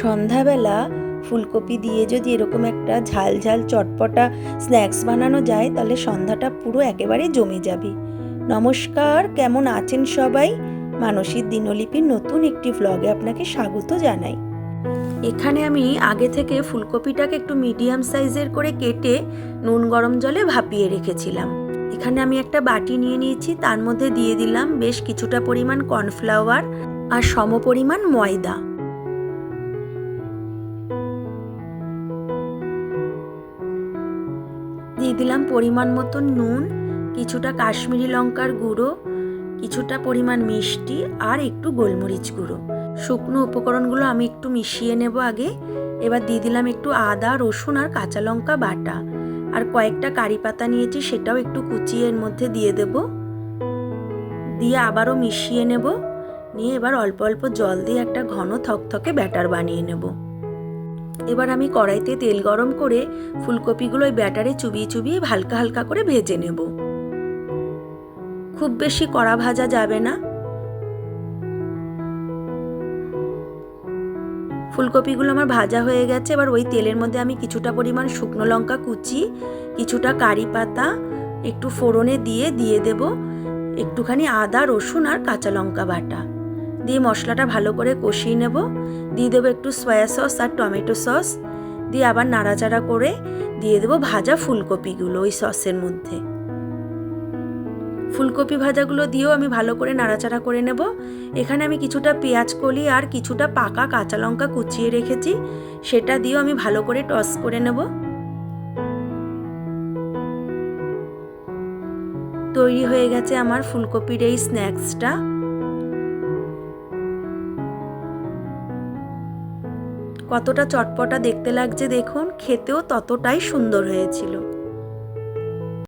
সন্ধ্যাবেলা ফুলকপি দিয়ে যদি এরকম একটা ঝাল ঝাল চটপটা স্ন্যাক্স বানানো যায়, তাহলে সন্ধ্যাটা পুরো একেবারে জমে যাবে। নমস্কার, কেমন আছেন সবাই? মানসিক দিনলিপির নতুন একটি ভ্লগে আপনাকে স্বাগত জানাই। এখানে আমি আগে থেকে ফুলকপিটাকে একটু মিডিয়াম সাইজের করে কেটে নুন গরম জলে ভাপিয়ে রেখেছিলাম। এখানে আমি একটা বাটি নিয়ে নিয়েছি, তার মধ্যে দিয়ে দিলাম বেশ কিছুটা পরিমাণ কর্নফ্লাওয়ার আর সম পরিমাণ ময়দা। দিলাম পরিমাণ মতো নুন, কিছুটা কাশ্মীরি লঙ্কার গুঁড়ো, কিছুটা পরিমাণ মিষ্টি আর একটু গোলমরিচ গুঁড়ো। শুকনো উপকরণগুলো আমি একটু মিশিয়ে নেব আগে। এবার দিয়ে দিলাম একটু আদা, রসুন আর কাঁচা লঙ্কা বাটা। আর কয়েকটা কারি পাতা নিয়েছি, সেটাও একটু কুচিয়ে এর মধ্যে দিয়ে দেব। দিয়ে আবারও মিশিয়ে নেব। নিয়ে এবার অল্প অল্প জল দিয়ে একটা ঘন থকথকে ব্যাটার বানিয়ে নেব। এবার আমি কড়াইতে তেল গরম করে ফুলকপিগুলো ওই ব্যাটারে চুবিয়ে চুবিয়ে হালকা হালকা করে ভেজে নেব। খুব বেশি কড়া ভাজা যাবে না। ফুলকপিগুলো আমার ভাজা হয়ে গেছে, এবার ওই তেলের মধ্যে আমি কিছুটা পরিমাণ শুকনো লঙ্কা কুচি, কিছুটা কারি পাতা, একটু ফোড়নে দিয়ে দিয়ে দেব। একটুখানি আদা, রসুন আর কাঁচা লঙ্কা বাটা। দিয়ে মশলাটা ভালো করে কষিয়ে নেব। দিয়ে দেবো একটু সয়া সস আর টমেটো সস দিয়ে আবার নাড়াচাড়া করে দিয়ে দেবো ভাজা ফুলকপিগুলো ওই সসের মধ্যে। ফুলকপি ভাজাগুলো দিয়েও আমি ভালো করে নাড়াচাড়া করে নেব। এখানে আমি কিছুটা পেঁয়াজ কলি আর কিছুটা পাকা কাঁচা লঙ্কা কুচিয়ে রেখেছি। সেটা দিয়েও আমি ভালো করে টস করে নেব। তৈরি হয়ে গেছে আমার ফুলকপির এই স্ন্যাক্সটা কতটা চটপটা দেখতে লাগছে দেখুন খেতেও ততটাই সুন্দর হয়েছিল।